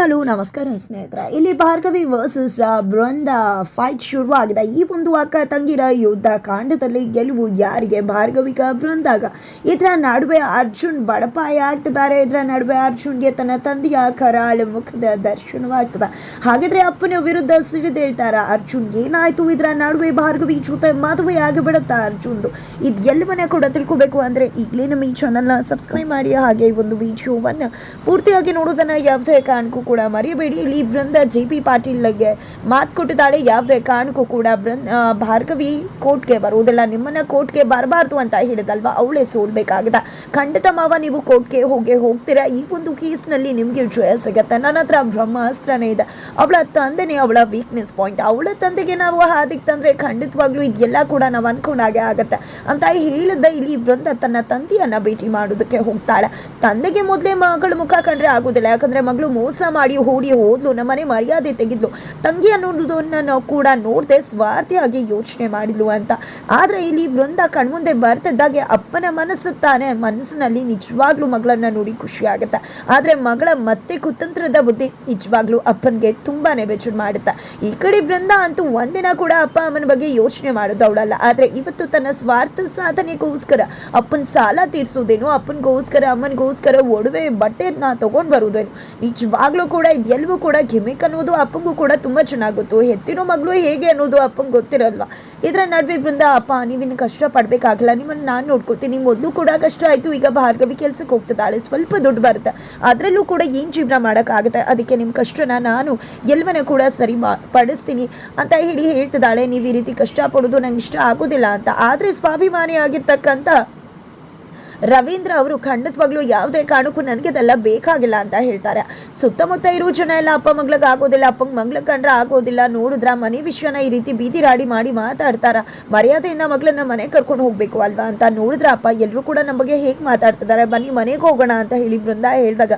Hello, ನಮಸ್ಕಾರ ಸ್ನೇಹಿತರೆ. ಇಲ್ಲಿ ಭಾರ್ಗವಿ ವರ್ಸಸ್ ಬೃಂದ ಫೈಟ್ ಶುರುವಾಗಿದೆ. ಈ ಒಂದು ಅಕ್ಕ ತಂಗಿರ ಯುದ್ಧ ಕಾಂಡದಲ್ಲಿ ಗೆಲುವು ಯಾರಿಗೆ? ಭಾರ್ಗವಿಕ ಬೃಂದಾಗ. ಇದರ ನಡುವೆ ಅರ್ಜುನ್ ಬಡಪಾಯ ಆಗ್ತಿದ್ದಾರೆ. ಇದರ ನಡುವೆ ಅರ್ಜುನ್ಗೆ ತನ್ನ ತಂದೆಯ ಕರಾಳ ಮುಖದ ದರ್ಶನವಾಗ್ತದೆ. ಹಾಗಿದ್ರೆ ಅಪ್ಪನ ವಿರುದ್ಧ ಸಿಡಿದೇಳ್ತಾರ ಅರ್ಜುನ್, ಏನಾಯ್ತು? ಇದರ ನಡುವೆ ಭಾರ್ಗವಿ ಜೊತೆ ಮದುವೆ ಆಗಿಬಿಡುತ್ತಾ ಅರ್ಜುನ್ದು? ಇದು ಎಲ್ಲವನ್ನ ಕೂಡ ತಿಳ್ಕೋಬೇಕು ಅಂದ್ರೆ ಈಗಲೇ ನಮ್ಮ ಈ ಚಾನಲ್ನ ಸಬ್ಸ್ಕ್ರೈಬ್ ಮಾಡಿ. ಹಾಗೆ ಈ ಒಂದು ವಿಡಿಯೋವನ್ನು ಪೂರ್ತಿಯಾಗಿ ನೋಡೋದನ್ನ ಯಾವುದೇ ಕಾರಣಕ್ಕೂ ಕೂಡ ಮರೆಯಬೇಡಿ ಇಲ್ಲಿ ಬೃಂದ ಜೆ ಪಿ ಪಾಟೀಲ್ಗೆ ಮಾತು ಕೊಟ್ಟಿದ್ದಾಳೆ. ಯಾವುದೇ ಕಾರಣಕ್ಕೂ ಕೂಡ ಬೃಂದ ಭಾರ್ಗವಿ ಕೋರ್ಟ್ಗೆ ಬರುವುದಿಲ್ಲ. ನಿಮ್ಮನ್ನ ಕೋರ್ಟ್ಗೆ ಬರಬಾರ್ದು ಅಂತ ಹೇಳಿದಲ್ವಾ? ಅವಳೇ ಸೋಲ್ಬೇಕಾಗದ. ಖಂಡಿತ ಮಾವ, ನೀವು ಕೋರ್ಟ್ಗೆ ಹೋಗಿ ಹೋಗ್ತೀರಾ? ಈ ಒಂದು ಕೇಸ್ನಲ್ಲಿ ನಿಮಗೆ ಜಯ ಸಿಗತ್ತೆ. ನನ್ನ ಹತ್ರ ಬ್ರಹ್ಮಾಸ್ತ್ರನೇ ಇದೆ. ಅವಳ ತಂದೆನೇ ಅವಳ ವೀಕ್ನೆಸ್ ಪಾಯಿಂಟ್ ಅವಳ ತಂದೆಗೆ ನಾವು ಹಾದಿಗೆ ತಂದ್ರೆ ಖಂಡಿತವಾಗ್ಲೂ ಇದೆಲ್ಲ ಕೂಡ ನಾವು ಅನ್ಕೊಂಡಾಗೆ ಆಗುತ್ತೆ. ಅಂತ ಹೇಳಿದ ಇಲ್ಲಿ ಬೃಂದ ತನ್ನ ತಂದೆಯನ್ನ ಭೇಟಿ ಮಾಡೋದಕ್ಕೆ ಹೋಗ್ತಾಳೆ. ತಂದೆಗೆ ಮೊದಲೇ ಮಗಳ ಮುಖ ಕಂಡ್ರೆ ಆಗೋದಿಲ್ಲ. ಯಾಕಂದ್ರೆ ಮಗಳು ಮೋಸ ಮಾಡಿ ಓಡಿ ಹೋದ್ಲು ನಮ್ಮನೆ ಮರ್ಯಾದೆ ತೆಗೆದ್ಲು. ತಂಗಿ ಅನ್ನೋದನ್ನ ನಾವು ಕೂಡ ನೋಡದೆ ಸ್ವಾರ್ಥಿಯಾಗಿ ಯೋಚನೆ ಮಾಡಿದ್ಲು ಅಂತ. ಆದ್ರೆ ಇಲ್ಲಿ ವೃಂದ ಕಣ್ಮುಂದೆ ಬರ್ತಿದ್ದಾಗೆ ಅಪ್ಪನ ಮನಸ್ಸು ತಾನೆ ಮನಸ್ಸಿನಲ್ಲಿ ನಿಜವಾಗ್ಲೂ ಮಗಳನ್ನ ನೋಡಿ ಖುಷಿ ಆಗುತ್ತೆ. ಆದ್ರೆ ಮಗಳ ಮತ್ತೆ ಕುತಂತ್ರದ ಬುದ್ಧಿ ನಿಜವಾಗ್ಲೂ ಅಪ್ಪನಿಗೆ ತುಂಬಾನೇ ಬೆಚ್ಚುಡ್ ಮಾಡುತ್ತೆ. ಈ ಕಡೆ ಬೃಂದ ಅಂತೂ ಒಂದಿನ ಕೂಡ ಅಪ್ಪ ಅಮ್ಮನ ಬಗ್ಗೆ ಯೋಚನೆ ಮಾಡೋದು ಅವಳಲ್ಲ. ಆದ್ರೆ ಇವತ್ತು ತನ್ನ ಸ್ವಾರ್ಥ ಸಾಧನೆಗೋಸ್ಕರ ಅಪ್ಪನ ಸಾಲ ತೀರ್ಸೋದೇನು, ಅಪ್ಪನಿಗೋಸ್ಕರ, ಅಮ್ಮನಿಗೋಸ್ಕರ ಒಡವೆ ಬಟ್ಟೆನ ತಗೊಂಡ್ ಬರೋದೇನು, ನಿಜವಾಗ್ಲೂ ಕೂಡ ಇದೆಲ್ಲವೂ ಕೂಡ, ಗಿಮಿಕ್ ಅನ್ನೋದು ಅಪ್ಪಂಗೂ ಕೂಡ ತುಂಬ ಚೆನ್ನಾಗಿ ಗೊತ್ತು. ಮಗಳು ಹೇಗೆ ಅನ್ನೋದು ಅಪ್ಪಂಗೆ ಗೊತ್ತಿರಲ್ವಾ? ಇದರ ನಡುವೆ ಬೃಂದ, ಅಪ್ಪ ನೀವಿನ್ನು ಕಷ್ಟ ಪಡ್ಬೇಕಾಗಿಲ್ಲ. ನಿಮ್ಮನ್ನು ನಾನು ನೋಡ್ಕೋತೀನಿ. ಮೊದಲು ಕೂಡ ಕಷ್ಟ ಆಯ್ತು. ಈಗ ಭಾರ್ಗವಿ ಕೆಲ್ಸಕ್ಕೆ ಹೋಗ್ತಿದ್ದಾಳೆ. ಸ್ವಲ್ಪ ದುಡ್ಡು ಬರುತ್ತೆ. ಅದರಲ್ಲೂ ಕೂಡ ಏನು ಜೀವನ ಮಾಡೋಕ್ಕಾಗುತ್ತೆ? ಅದಕ್ಕೆ ನಿಮ್ಮ ಕಷ್ಟನ ನಾನು ಎಲ್ಲವನ್ನ ಕೂಡ ಸರಿ ಮಾ, ಪಡಿಸ್ತೀನಿ ಅಂತ ಹೇಳಿ ಹೇಳ್ತಿದ್ದಾಳೆ. ನೀವು ಈ ರೀತಿ ಕಷ್ಟ ಪಡೋದು ನಂಗೆ ಇಷ್ಟ ಆಗೋದಿಲ್ಲ ಅಂತ. ಆದ್ರೆ ಸ್ವಾಭಿಮಾನಿ ಆಗಿರ್ತಕ್ಕಂಥ ರವೀಂದ್ರ ಅವರು ಖಂಡಿತವಾಗ್ಲೂ ಯಾವುದೇ ಕಾರಣಕ್ಕೂ ನನಗೆ ಅದೆಲ್ಲ ಬೇಕಾಗಿಲ್ಲ ಅಂತ ಹೇಳ್ತಾರೆ. ಸುತ್ತಮುತ್ತ ಇರುವ ಜನ ಎಲ್ಲ ಅಪ್ಪ ಮಗ್ಳಿಗೆ ಆಗೋದಿಲ್ಲ ಅಪ್ಪ ಮಗ್ಳ ಕಂಡ್ರೆ ಆಗೋದಿಲ್ಲ, ನೋಡಿದ್ರ ಮನೆ ವಿಷಯನ ಈ ರೀತಿ ಬೀದಿ ರಾಡಿ ಮಾಡಿ ಮಾತಾಡ್ತಾರ. ಮರ್ಯಾದೆಯಿಂದ ಮಗಳನ್ನ ಮನೆ ಕರ್ಕೊಂಡು ಹೋಗ್ಬೇಕು ಅಲ್ವಾ ಅಂತ ನೋಡಿದ್ರ ಅಪ್ಪ ಎಲ್ಲರೂ ಕೂಡ ನಮ್ಮ ಬಗ್ಗೆ ಹೇಗೆ ಮಾತಾಡ್ತಿದ್ದಾರೆ ಬನ್ನಿ, ಮನೆಗೆ ಹೋಗೋಣ ಅಂತ ಹೇಳಿ ಬೃಂದ ಹೇಳಿದಾಗ,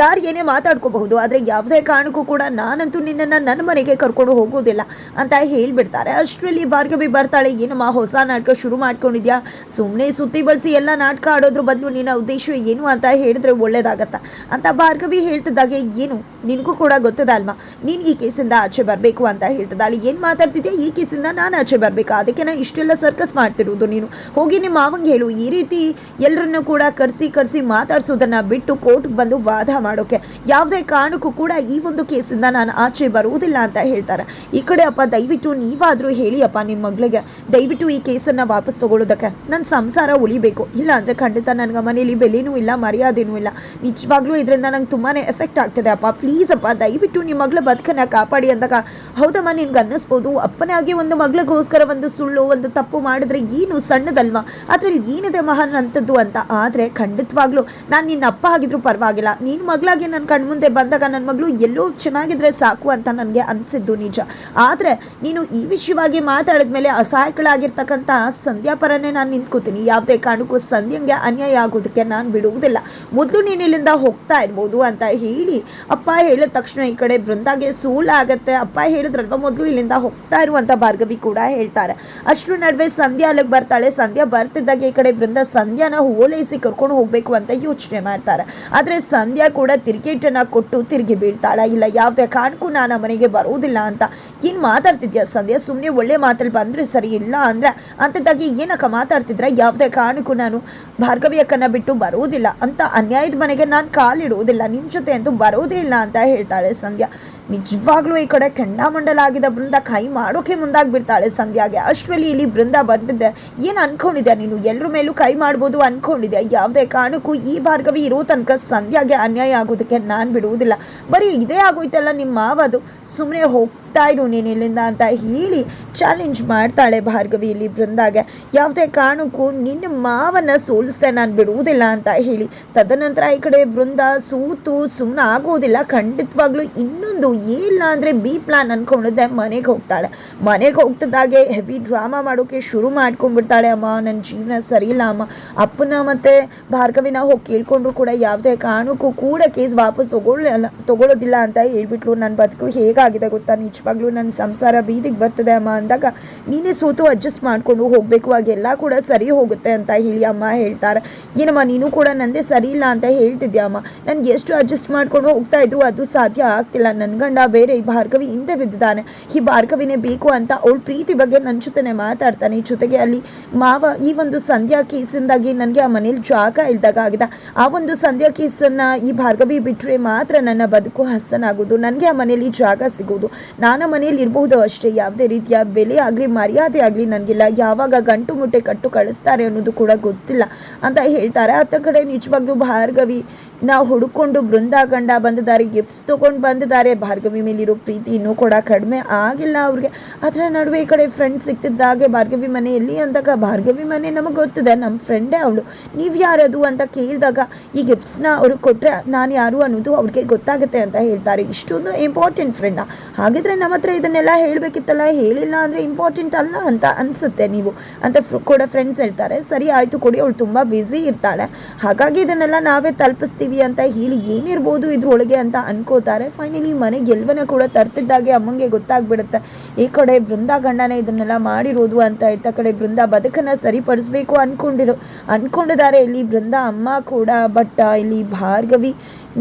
ಯಾರು ಏನೇ ಮಾತಾಡ್ಕೋಬಹುದು, ಆದ್ರೆ ಯಾವುದೇ ಕಾರಣಕ್ಕೂ ಕೂಡ ನಾನಂತೂ ನಿನ್ನನ್ನ ನನ್ನ ಮನೆಗೆ ಕರ್ಕೊಂಡು ಹೋಗೋದಿಲ್ಲ ಅಂತ ಹೇಳ್ಬಿಡ್ತಾರೆ. ಅಷ್ಟರಲ್ಲಿ ಭಾರ್ಗವಿ ಬರ್ತಾಳೆ, ಏನಮ್ಮ, ಹೊಸ ನಾಟಕ ಶುರು ಮಾಡ್ಕೊಂಡಿದ್ಯಾ? ಸುಮ್ಮನೆ ಸುತ್ತಿ ಬಳಸಿ ಎಲ್ಲ ನಾಟಕ ಆಡೋದ್ರ ಬದಲು ನಿನ್ನ ಉದ್ದೇಶ ಏನು ಅಂತ ಹೇಳಿದ್ರೆ ಒಳ್ಳೇದಾಗತ್ತ. ಅಂತ ಭಾರ್ಗವಿ ಹೇಳ್ತಿದ್ದಾಗೆ, ಏನು? ನಿನಗೂ ಕೂಡ ಗೊತ್ತದ ಅಲ್ವಾ? ನೀನು ಈ ಕೇಸಿಂದ ಆಚೆ ಬರಬೇಕು ಅಂತ ಹೇಳ್ತಿದ್ದಾಳೆ ಏನು ಮಾತಾಡ್ತಿದ್ಯಾ? ಈ ಕೇಸಿಂದ ನಾನು ಆಚೆ ಬರಬೇಕು? ಅದಕ್ಕೆ ನಾನು ಇಷ್ಟೆಲ್ಲ ಸರ್ಕಸ್ ಮಾಡ್ತಿರೋದು ನೀನು. ಹೋಗಿ ನಿಮ್ಮ ಮಾವಂಗೆ ಹೇಳು. ಈ ರೀತಿ ಎಲ್ಲರನ್ನೂ ಕೂಡ ಕರೆಸಿ ಕರೆಸಿ ಮಾತಾಡ್ಸೋದನ್ನ ಬಿಟ್ಟು ಕೋರ್ಟ್ಗೆ ಬಂದು ವಾದ ಮಾಡೋಕೆ ಯಾವುದೇ ಕಾರಣಕ್ಕೂ ಕೂಡ ಈ ಒಂದು ಕೇಸಿಂದ ನಾನು ಆಚೆ ಬರುವುದಿಲ್ಲ ಅಂತ ಹೇಳ್ತಾರೆ. ಈ ಕಡೆ ಅಪ್ಪ, ದಯವಿಟ್ಟು ನೀವಾದರೂ ಹೇಳಿ ಅಪ್ಪ ನಿಮ್ಮ ಮಗಳಿಗೆ. ದಯವಿಟ್ಟು ಈ ಕೇಸನ್ನು ವಾಪಸ್ ತಗೊಳ್ಳೋದಕ್ಕೆ. ನನ್ನ ಸಂಸಾರ ಉಳಿಬೇಕು. ಇಲ್ಲ ಅಂದರೆ ಖಂಡಿತ ನನಗೆ ಮನೇಲಿ ಬೆಲೆನೂ ಇಲ್ಲ, ಮರ್ಯಾದೆನೂ ಇಲ್ಲ. ನಿಜವಾಗ್ಲೂ ಇದರಿಂದ ನಂಗೆ ತುಂಬಾ ಎಫೆಕ್ಟ್ ಆಗ್ತದೆ ಅಪ್ಪ. ಪ್ಲೀಸ್ ಅಪ್ಪ, ದಯವಿಟ್ಟು ನಿಮ್ಮ ಮಗಳ ಬದುಕನ್ನ ಕಾಪಾಡಿ ಅಂದಾಗ ಹೌದಮ್ಮ ನಿನ್ಗೆ ಅನ್ನಿಸ್ಬೋದು. ಅಪ್ಪನಾಗಿ ಒಂದು ಮಗಳಿಗೋಸ್ಕರ ಒಂದು ಸುಳ್ಳು, ಒಂದು ತಪ್ಪು ಮಾಡಿದ್ರೆ ಏನು ಸಣ್ಣದಲ್ವಾ? ಅದ್ರಲ್ಲಿ ಏನಿದೆ ಮಹಾನ್ ಅಂತದ್ದು ಅಂತ? ಆದರೆ ಖಂಡಿತವಾಗ್ಲೂ ನಾನು ನಿನ್ನ ಅಪ್ಪ ಆಗಿದ್ರು ಪರವಾಗಿಲ್ಲ. ನೀನು ಮಗಳಾಗಿ ನನ್ನ ಕಣ್ಮುಂದೆ ಬಂದಾಗ ನನ್ನ ಮಗಳು ಎಲ್ಲೋ ಚೆನ್ನಾಗಿದ್ರೆ ಸಾಕು ಅಂತ ನನಗೆ ಅನಿಸಿದ್ದು ನಿಜ. ಆದರೆ ನೀನು ಈ ವಿಷಯವಾಗಿ ಮಾತಾಡಿದ್ಮೇಲೆ ಅಸಹಾಯಕಳಾಗಿರ್ತಕ್ಕಂಥ ಸಂಧ್ಯಾ ಪರನೇ ನಾನು ನಿಂತ್ಕೋತೀನಿ. ಯಾವುದೇ ಕಾರಣಕ್ಕೂ ಸಂಧ್ಯಂಗೆ ಅನ್ಯಾಯ ಆಗೋದಕ್ಕೆ ನಾನು ಬಿಡುವುದಿಲ್ಲ. ಮೊದಲು ನೀನು ಇಲ್ಲಿಂದ ಹೋಗ್ತಾ ಇರ್ಬೋದು ಅಂತ ಹೇಳಿ ಅಪ್ಪ ಹೇಳಿದ ತಕ್ಷಣ ಈ ಕಡೆ ಬೃಂದಾಗೆ ಸೋಲಾಗತ್ತೆ. ಅಪ್ಪ ಹೇಳಿದ್ರಲ್ವ, ಮೊದಲು ಇಲ್ಲಿಂದ ಹೋಗ್ತಾ ಇರುವಂತ ಭಾರ್ಗವಿ ಕೂಡ ಹೇಳ್ತಾರೆ. ಅಷ್ಟರ ನಡುವೆ ಸಂಧ್ಯಾ ಅಲ್ಲಿಗೆ ಬರ್ತಾಳೆ. ಸಂಧ್ಯಾ ಬರ್ತಿದ್ದಾಗ ಈ ಕಡೆ ಬೃಂದ ಸಂಧ್ಯಾನ ಓಲೈಸಿ ಕರ್ಕೊಂಡು ಹೋಗ್ಬೇಕು ಅಂತ ಯೋಚನೆ ಮಾಡ್ತಾರೆ. ಆದ್ರೆ ಸಂಧ್ಯಾ ಕೂಡ ತಿರುಗೇಟನ್ನ ಕೊಟ್ಟು ತಿರುಗಿ ಬೀಳ್ತಾಳ. ಇಲ್ಲ, ಯಾವುದೇ ಕಾರಣಕ್ಕೂ ನಾನು ಮನೆಗೆ ಬರುವುದಿಲ್ಲ ಅಂತ. ಏನ್ ಮಾತಾಡ್ತಿದ್ಯಾ ಸಂಧ್ಯಾ? ಸುಮ್ಮನೆ ಒಳ್ಳೆ ಮಾತಲ್ಲಿ ಬಂದ್ರೆ ಸರಿ ಇಲ್ಲ ಅಂದ್ರೆ ಅಂತದಾಗಿ ಏನಕ್ಕ ಮಾತಾಡ್ತಿದ್ರ? ಯಾವುದೇ ಕಾರಣಕ್ಕೂ ನಾನು ಭಾರ್ಗವಿ ಅಕ್ಕನ ಬಿಟ್ಟು ಬರುವುದಿಲ್ಲ. ಅಂತ ಅನ್ಯಾಯದ ಮನೆಗೆ ನಾನು ಕಾಲಿಡುವುದಿಲ್ಲ. ನಿಮ್ಮ ಜೊತೆ ಅಂತೂ ಬರೋದೇ ಇಲ್ಲ ಅಂತ ಹೇಳ್ತಾಳೆ ಸಂಧ್ಯಾ. ನಿಜವಾಗ್ಲೂ ಈ ಕಡೆ ಕೆಂಡಾಮಂಡಲಾಗಿದ್ದ ಬೃಂದ ಕೈ ಮಾಡೋಕೆ ಮುಂದಾಗ್ಬಿಡ್ತಾಳೆ ಸಂಧ್ಯಾಗೆ. ಅಷ್ಟರಲ್ಲಿ ಇಲ್ಲಿ ಬೃಂದ ಬಂದಿದ್ದೆ ಏನು ಅನ್ಕೊಂಡಿದ್ಯಾ ನೀನು? ಎಲ್ಲರ ಮೇಲೂ ಕೈ ಮಾಡ್ಬೋದು ಅನ್ಕೊಂಡಿದ್ಯಾ? ಯಾವುದೇ ಕಾರಣಕ್ಕೂ ಈ ಭಾರ್ಗವಿ ಇರೋ ತನಕ ಸಂಧ್ಯಾಗೆ ಅನ್ಯಾಯ ಆಗೋದಕ್ಕೆ ನಾನು ಬಿಡುವುದಿಲ್ಲ. ಬರೀ ಇದೇ ಆಗೋಯ್ತಲ್ಲ ನಿಮ್ಮ ಮಾವದು ಸುಮ್ಮನೆ ಹೋಗ್ತಾ ಇರು ನೀನು ಇಲ್ಲಿಂದ ಅಂತ ಹೇಳಿ ಚಾಲೆಂಜ್ ಮಾಡ್ತಾಳೆ ಭಾರ್ಗವಿ ಇಲ್ಲಿ ಬೃಂದಾಗೆ. ಯಾವುದೇ ಕಾರಣಕ್ಕೂ ನಿನ್ನ ಮಾವನ್ನ ಸೋಲಿಸ್ದೆ ನಾನು ಬಿಡುವುದಿಲ್ಲ ಅಂತ ಹೇಳಿ. ತದನಂತರ ಈ ಕಡೆ ಬೃಂದ ಸೂತು ಸುಮ್ಮನೆ ಆಗೋದಿಲ್ಲ ಖಂಡಿತವಾಗ್ಲೂ ಇನ್ನೊಂದು ಇಲ್ಲ ಅಂದರೆ ಬಿ ಪ್ಲಾನ್ ಅಂದ್ಕೊಂಡಿದ್ದೆ ಮನೆಗೆ ಹೋಗ್ತಾಳೆ. ಮನೆಗೆ ಹೋಗ್ತಿದ್ದಾಗೆ ಹೆವಿ ಡ್ರಾಮಾ ಮಾಡೋಕೆ ಶುರು ಮಾಡ್ಕೊಂಡ್ಬಿಡ್ತಾಳೆ. ಅಮ್ಮ ನನ್ನ ಜೀವನ ಸರಿ ಇಲ್ಲ ಅಮ್ಮ. ಅಪ್ಪನ ಮತ್ತು ಭಾರ್ಗವಿನ ಹೋಗಿ ಕೇಳ್ಕೊಂಡ್ರು ಕೂಡ ಯಾವುದೇ ಕಾರಣಕ್ಕೂ ಕೂಡ ಕೇಸ್ ವಾಪಸ್ ತಗೊಳ್ಳಲ್ಲ ತಗೊಳ್ಳೋದಿಲ್ಲ ಅಂತ ಹೇಳ್ಬಿಟ್ಲು. ನನ್ನ ಬದುಕು ಹೇಗಾಗಿದೆ ಗೊತ್ತಾ? ನಿಜವಾಗ್ಲೂ ನನ್ನ ಸಂಸಾರ ಬೀದಿಗೆ ಬರ್ತದೆ ಅಮ್ಮ ಅಂದಾಗ ನೀನೇ ಸೋತು ಅಡ್ಜಸ್ಟ್ ಮಾಡ್ಕೊಂಡು ಹೋಗಬೇಕು. ಆಗೆಲ್ಲ ಕೂಡ ಸರಿ ಹೋಗುತ್ತೆ ಅಂತ ಹೇಳಿ ಅಮ್ಮ ಹೇಳ್ತಾರೆ. ಏನಮ್ಮ, ನೀನು ಕೂಡ ನಂದೇ ಸರಿ ಇಲ್ಲ ಅಂತ ಹೇಳ್ತಿದ್ಯಾ ಅಮ್ಮ? ನನಗೆ ಎಷ್ಟು ಅಡ್ಜಸ್ಟ್ ಮಾಡ್ಕೊಂಡು ಹೋಗ್ತಾ ಇದ್ರು ಅದು ಸಾಧ್ಯ ಆಗ್ತಿಲ್ಲ. ನನ್ನ ಗಂಡ ಬೇರೆ ಈ ಭಾರ್ಗವಿ ಹಿಂದೆ ಬಿದ್ದಿದ್ದಾನೆ. ಈ ಭಾರ್ಗವಿನೇ ಬೇಕು ಅಂತ ಅವಳು ಪ್ರೀತಿ ಬಗ್ಗೆ ನನ್ನ ಜೊತೆನೆ ಮಾತಾಡ್ತಾನೆ. ಜೊತೆಗೆ ಅಲ್ಲಿ ಮಾವ ಈ ಒಂದು ಸಂಧ್ಯಾ ಕೇಸಿಂದಾಗಿ ನನಗೆ ಆ ಮನೇಲಿ ಜಾಗ ಇಲ್ದಾಗ ಆಗಿದೆ ಆ ಒಂದು ಸಂಧ್ಯಾ ಕೇಸನ್ನು ಈ ಭಾರ್ಗವಿ ಬಿಟ್ಟರೆ ಮಾತ್ರ ನನ್ನ ಬದುಕು ಹಸನಾಗೋದು. ನನಗೆ ಆ ಮನೇಲಿ ಜಾಗ ಸಿಗೋದು. ನಾನು ಮನೇಲಿ ಇರಬಹುದು ಅಷ್ಟೇ. ಯಾವುದೇ ರೀತಿಯ ಬೆಲೆ ಆಗಲಿ, ಮರ್ಯಾದೆ ಆಗಲಿ ನನಗಿಲ್ಲ. ಯಾವಾಗ ಗಂಟು ಮುಟ್ಟೆ ಕಟ್ಟು ಕಳಿಸ್ತಾರೆ ಅನ್ನೋದು ಕೂಡ ಗೊತ್ತಿಲ್ಲ ಅಂತ ಹೇಳ್ತಾರೆ. ಆತ ಕಡೆ ನಿಜವಾಗ್ಲೂ ಭಾರ್ಗವಿ ನಾವು ಹುಡುಕೊಂಡು ಬೃಂದ ಗಂಡ ಬಂದಿದ್ದಾರೆ. ಗಿಫ್ಟ್ಸ್ ತೊಗೊಂಡು ಬಂದಿದ್ದಾರೆ. ಭಾರ್ಗವಿ ಮೇಲಿರೋ ಪ್ರೀತಿ ಇನ್ನೂ ಕೂಡ ಕಡಿಮೆ ಆಗಿಲ್ಲ ಅವ್ರಿಗೆ. ಅದರ ನಡುವೆ ಈ ಕಡೆ ಫ್ರೆಂಡ್ ಸಿಗ್ತಿದ್ದಾಗೆ ಭಾರ್ಗವಿ ಮನೆ ಎಲ್ಲಿ ಅಂದಾಗ ಭಾರ್ಗವಿ ಮನೆ ನಮಗೆ ಗೊತ್ತಿದೆ ನಮ್ಮ ಫ್ರೆಂಡೇ ಅವಳು. ನೀವು ಯಾರದು ಅಂತ ಕೇಳಿದಾಗ ಈ ಗಿಫ್ಟ್ಸ್ನ ಅವರು ಕೊಟ್ಟರೆ ನಾನು ಯಾರು ಅನ್ನೋದು ಅವ್ರಿಗೆ ಗೊತ್ತಾಗುತ್ತೆ ಅಂತ ಹೇಳ್ತಾರೆ. ಇಷ್ಟೊಂದು ಇಂಪಾರ್ಟೆಂಟ್ ಫ್ರೆಂಡ ಹಾಗಿದ್ರೆ ನಮ್ಮ ಹತ್ರ ಇದನ್ನೆಲ್ಲ ಹೇಳಬೇಕಿತ್ತಲ್ಲ, ಹೇಳಿಲ್ಲ ಅಂದರೆ ಇಂಪಾರ್ಟೆಂಟ್ ಅಲ್ಲ ಅಂತ ಅನಿಸುತ್ತೆ ನೀವು ಅಂತ ಕೂಡ ಫ್ರೆಂಡ್ಸ್ ಹೇಳ್ತಾರೆ. ಸರಿ, ಆಯಿತು ಕೊಡಿ, ಅವಳು ತುಂಬ ಬ್ಯುಸಿ ಇರ್ತಾಳೆ. ಹಾಗಾಗಿ ಇದನ್ನೆಲ್ಲ ನಾವೇ ತಲುಪಿಸ್ತೀವಿ ಅಂತ ಹೇಳಿ ಏನಿರ್ಬೋದು ಇದ್ರೊಳಗೆ ಅಂತ ಅನ್ಕೋತಾರೆ. ಫೈನಲಿ ಮನೆಗೆ ಎಲ್ವನ ಕೂಡ ತರ್ತಿದ್ದಾಗೆ ಅಮ್ಮಂಗೆ ಗೊತ್ತಾಗ್ಬಿಡುತ್ತೆ. ಈ ಕಡೆ ಬೃಂದ ಗಂಡನೇ ಇದನ್ನೆಲ್ಲ ಮಾಡಿರೋದು ಅಂತ ಇತ್ತ ಕಡೆ ಬೃಂದ ಬದುಕನ್ನ ಸರಿಪಡಿಸ್ಬೇಕು ಅನ್ಕೊಂಡಿರೋ, ಅನ್ಕೊಂಡಿದ್ದಾರೆ ಇಲ್ಲಿ ಬೃಂದ ಅಮ್ಮ ಕೂಡ. ಬಟ್ ಇಲ್ಲಿ ಭಾರ್ಗವಿ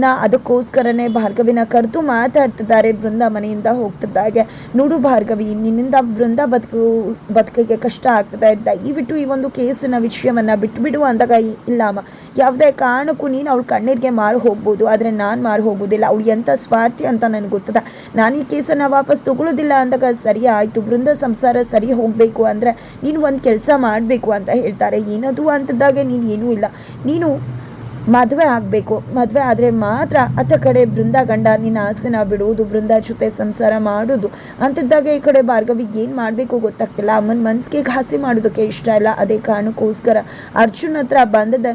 ನ ಅದಕ್ಕೋಸ್ಕರನೇ ಭಾರ್ಗವಿನ ಕರೆದು ಮಾತಾಡ್ತಿದ್ದಾರೆ ಬೃಂದ ಮನೆಯಿಂದ ಹೋಗ್ತಿದ್ದಾಗೆ. ನೋಡು ಭಾರ್ಗವಿ, ನಿನ್ನಿಂದ ಬೃಂದ ಬದುಕು, ಬದುಕಿಗೆ ಕಷ್ಟ ಆಗ್ತದೆ. ದಯವಿಟ್ಟು ಈ ಒಂದು ಕೇಸಿನ ವಿಷಯವನ್ನ ಬಿಟ್ಬಿಡು ಅಂದಾಗ ಇಲ್ಲಮ್ಮ ಯಾವುದೇ ಕಾರಣಕ್ಕೂ ನೀನು ಅವಳು ಕಣ್ಣೀರಿಗೆ ಮಾರು ಹೋಗ್ಬೋದು. ಆದರೆ ನಾನು ಮಾರು ಹೋಗೋದಿಲ್ಲ. ಅವಳು ಎಂಥ ಸ್ವಾರ್ಥಿ ಅಂತ ನನಗೆ ಗೊತ್ತದ? ನಾನು ಈ ಕೇಸನ್ನು ವಾಪಸ್ ತಗೊಳ್ಳೋದಿಲ್ಲ ಅಂದಾಗ ಸರಿ ಆಯಿತು ಬೃಂದ ಸಂಸಾರ ಸರಿ ಹೋಗಬೇಕು ಅಂದರೆ ನೀನು ಒಂದು ಕೆಲಸ ಮಾಡಬೇಕು ಅಂತ ಹೇಳ್ತಾರೆ. ಏನದು ಅಂತಿದ್ದಾಗೆ ನೀನು ಏನೂ ಇಲ್ಲ. ನೀನು ಮದುವೆ ಆಗಬೇಕು. ಮದುವೆ ಆದರೆ ಮಾತ್ರ ಅತ್ತ ಕಡೆ ಬೃಂದ ಗಂಡ ನಿನ್ನ ಆಸನ ಬಿಡುವುದು ಬೃಂದ ಜೊತೆ ಸಂಸಾರ ಮಾಡೋದು ಅಂತಿದ್ದಾಗ ಈ ಕಡೆ ಭಾರ್ಗವಿಗೆ ಏನು ಮಾಡಬೇಕು ಗೊತ್ತಾಗ್ತಿಲ್ಲ. ಅಮ್ಮನ ಮನಸ್ಸಿಗೆ ಘಾಸಿ ಮಾಡೋದಕ್ಕೆ ಇಷ್ಟ ಇಲ್ಲ. ಅದೇ ಕಾರಣಕ್ಕೋಸ್ಕರ ಅರ್ಜುನ್ ಹತ್ರ ಬಂದದ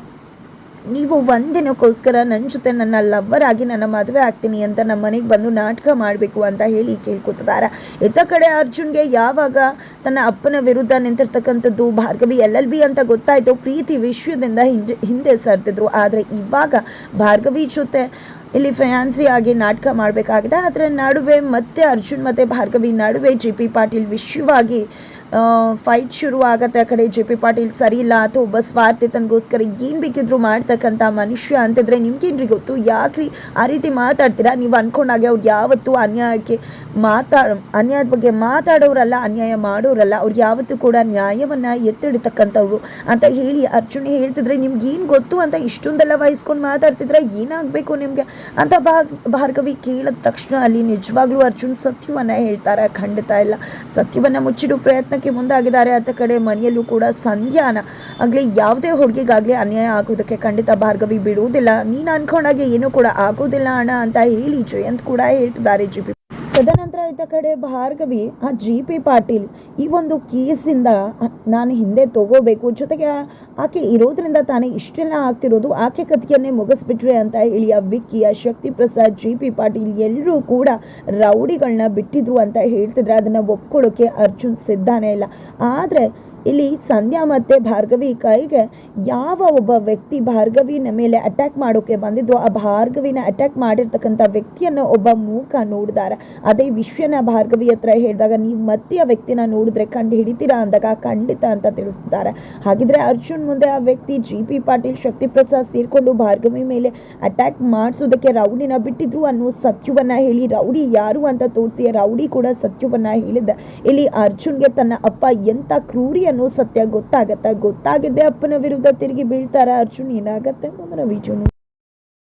ನೀವು ಒಂದಿನಕ್ಕೋಸ್ಕರ ನನ್ನ ಜೊತೆ ನನ್ನ ಲವ್ವರ್ ಆಗಿ ನನ್ನ ಮದುವೆ ಆಗ್ತೀನಿ ಅಂತ ನಮ್ಮ ಮನೆಗೆ ಬಂದು ನಾಟಕ ಮಾಡಬೇಕು ಅಂತ ಹೇಳಿ ಕೇಳ್ಕೊತಿದ್ದಾರೆ ಇತ್ತ ಕಡೆ ಅರ್ಜುನ್ಗೆ ಯಾವಾಗ ತನ್ನ ಅಪ್ಪನ ವಿರುದ್ಧ ನಿಂತಿರ್ತಕ್ಕಂಥದ್ದು ಭಾರ್ಗವಿ, ಎಲ್ ಎಲ್ ಬಿ ಅಂತ ಗೊತ್ತಾಯ್ತು. ಪ್ರೀತಿ ವಿಷಯದಿಂದ ಹಿಂದೆ ಹಿಂದೆ ಸರ್ತಿದ್ರು ಆದರೆ ಇವಾಗ ಭಾರ್ಗವಿ ಜೊತೆ ಇಲ್ಲಿ ಫ್ಯಾನ್ಸಿ ಆಗಿ ನಾಟಕ ಮಾಡಬೇಕಾಗಿದೆ. ಅದರ ನಡುವೆ ಮತ್ತೆ ಅರ್ಜುನ್ ಮತ್ತೆ ಭಾರ್ಗವಿ ನಡುವೆ ಜಿ ಪಿ ಪಾಟೀಲ್ ವಿಷಯವಾಗಿ ಫೈಟ್ ಶುರು ಆಗತ್ತೆ ಆ ಕಡೆ ಜೆ ಪಿ ಪಾಟೀಲ್ ಸರಿ ಇಲ್ಲ. ಅಥವಾ ಒಬ್ಬ ಸ್ವಾರ್ಥಿ ತನಗೋಸ್ಕರ ಏನು ಬೇಕಿದ್ರು ಮಾಡ್ತಕ್ಕಂಥ ಮನುಷ್ಯ ಅಂತಂದ್ರೆ ನಿಮ್ಗೇನ್ರಿ ಗೊತ್ತು? ಯಾಕ್ರಿ ಆ ರೀತಿ ಮಾತಾಡ್ತೀರಾ? ನೀವು ಅನ್ಕೊಂಡಾಗೆ ಅವ್ರು ಯಾವತ್ತೂ ಅನ್ಯಾಯಕ್ಕೆ ಮಾತಾ, ಅನ್ಯಾಯದ ಬಗ್ಗೆ ಮಾತಾಡೋರಲ್ಲ, ಅನ್ಯಾಯ ಮಾಡೋರಲ್ಲ. ಅವ್ರು ಯಾವತ್ತೂ ಕೂಡ ನ್ಯಾಯವನ್ನ ಎತ್ತಿಡ್ತಕ್ಕಂಥವ್ರು ಅಂತ ಹೇಳಿ ಅರ್ಜುನ್ ಹೇಳ್ತಿದ್ರೆ ನಿಮ್ಗೆ ಏನು ಗೊತ್ತು ಅಂತ ಇಷ್ಟೊಂದೆಲ್ಲ ವಹಿಸ್ಕೊಂಡು ಮಾತಾಡ್ತಿದ್ರೆ ಏನಾಗಬೇಕು ನಿಮಗೆ ಅಂತ ಭಾರ್ಗವಿ ಕೇಳಿದ ತಕ್ಷಣ ಅಲ್ಲಿ ನಿಜವಾಗ್ಲೂ ಅರ್ಜುನ್ ಸತ್ಯವನ್ನ ಹೇಳ್ತಾರೆ? ಖಂಡಿತ ಇಲ್ಲ. ಸತ್ಯವನ್ನ ಮುಚ್ಚಿಡುವ ಪ್ರಯತ್ನಕ್ಕೆ ಮುಂದಾಗಿದ್ದಾರೆ. ಅತ್ತ ಕಡೆ ಮನೆಯಲ್ಲೂ ಕೂಡ ಸಂಧ್ಯಾನ. ಆಗಲಿ ಯಾವುದೇ ಹುಡುಗಿಗಾಗಲಿ ಅನ್ಯಾಯ ಆಗೋದಕ್ಕೆ ಖಂಡಿತ ಭಾರ್ಗವಿ ಬಿಡುವುದಿಲ್ಲ. ನೀನು ಅನ್ಕೊಂಡಾಗೆ ಏನೂ ಕೂಡ ಆಗೋದಿಲ್ಲ ಅಣ್ಣ ಅಂತ ಹೇಳಿ ಜಯಂತ್ ಕೂಡ ಹೇಳ್ತಿದ್ದಾರೆ ಜಿ ಪಿ ತದನಂತರ ಇದ್ದ ಕಡೆ ಭಾರ್ಗವಿ, ಆ ಜಿ ಪಿ ಪಾಟೀಲ್ ಈ ಒಂದು ಕೇಸಿಂದ ನಾನು ಹಿಂದೆ ತಗೋಬೇಕು. ಜೊತೆಗೆ ಆಕೆ ಇರೋದ್ರಿಂದ ತಾನೇ ಇಷ್ಟೆಲ್ಲ ಆಗ್ತಿರೋದು. ಆಕೆ ಕಥೆಯನ್ನೇ ಮುಗಿಸ್ಬಿಟ್ರೆ ಅಂತ ಹೇಳಿ ಆ ವಿಕ್ಕಿ, ಆ ಶಕ್ತಿ ಪ್ರಸಾದ್ ಜಿ ಪಿ ಪಾಟೀಲ್ ಎಲ್ಲರೂ ಕೂಡ ರೌಡಿಗಳನ್ನ ಬಿಟ್ಟಿದ್ರು ಅಂತ ಹೇಳ್ತಿದ್ರೆ ಅದನ್ನು ಒಪ್ಕೊಳ್ಳೋಕ್ಕೆ ಅರ್ಜುನ್ ಸಿದ್ಧಾನೇ ಇಲ್ಲ. ಆದರೆ ಇಲ್ಲಿ ಸಂಧ್ಯಾ ಮತ್ತೆ ಭಾರ್ಗವಿ ಕೈಗೆ ಯಾವ ಒಬ್ಬ ವ್ಯಕ್ತಿ ಭಾರ್ಗವಿನ ಮೇಲೆ ಅಟ್ಯಾಕ್ ಮಾಡೋಕೆ ಬಂದಿದ್ರು ಆ ಭಾರ್ಗವಿನ ಅಟ್ಯಾಕ್ ಮಾಡಿರ್ತಕ್ಕಂಥ ವ್ಯಕ್ತಿಯನ್ನು ಒಬ್ಬ ಮೂಕ ನೋಡಿದಾರೆ. ಅದೇ ವಿಷಯನ ಭಾರ್ಗವಿ ಹತ್ರ ಹೇಳಿದಾಗ, ನೀವು ಮತ್ತೆ ಆ ವ್ಯಕ್ತಿನ ನೋಡಿದ್ರೆ ಕಂಡು ಹಿಡಿತೀರಾ ಅಂದಾಗ, ಖಂಡಿತ ಅಂತ ತಿಳಿಸ್ತಿದ್ದಾರೆ. ಹಾಗಿದ್ರೆ ಅರ್ಜುನ್ ಮುಂದೆ ಆ ವ್ಯಕ್ತಿ ಜಿ ಪಿ ಪಾಟೀಲ್, ಶಕ್ತಿ ಪ್ರಸಾದ್ ಸೇರ್ಕೊಂಡು ಭಾರ್ಗವಿ ಮೇಲೆ ಅಟ್ಯಾಕ್ ಮಾಡಿಸೋದಕ್ಕೆ ರೌಡಿನ ಬಿಟ್ಟಿದ್ರು ಅನ್ನೋ ಸತ್ಯವನ್ನ ಹೇಳಿ, ರೌಡಿ ಯಾರು ಅಂತ ತೋರಿಸಿ, ರೌಡಿ ಕೂಡ ಸತ್ಯವನ್ನ ಹೇಳಿದ್ದ. ಇಲ್ಲಿ ಅರ್ಜುನ್ಗೆ ತನ್ನ ಅಪ್ಪ ಎಂತ ಕ್ರೂರಿ ಅನ್ನೋ ಸತ್ಯ ಗೊತ್ತಾಗತ್ತೆ ಗೊತ್ತಾಗಿದ್ದೆ ಅಪ್ಪನ ವಿರುದ್ಧ ತಿರುಗಿ ಬೀಳ್ತಾರ ಅರ್ಜುನ್ ಏನಾಗತ್ತೆ ಮುಂದಿನ ವಿಜುನು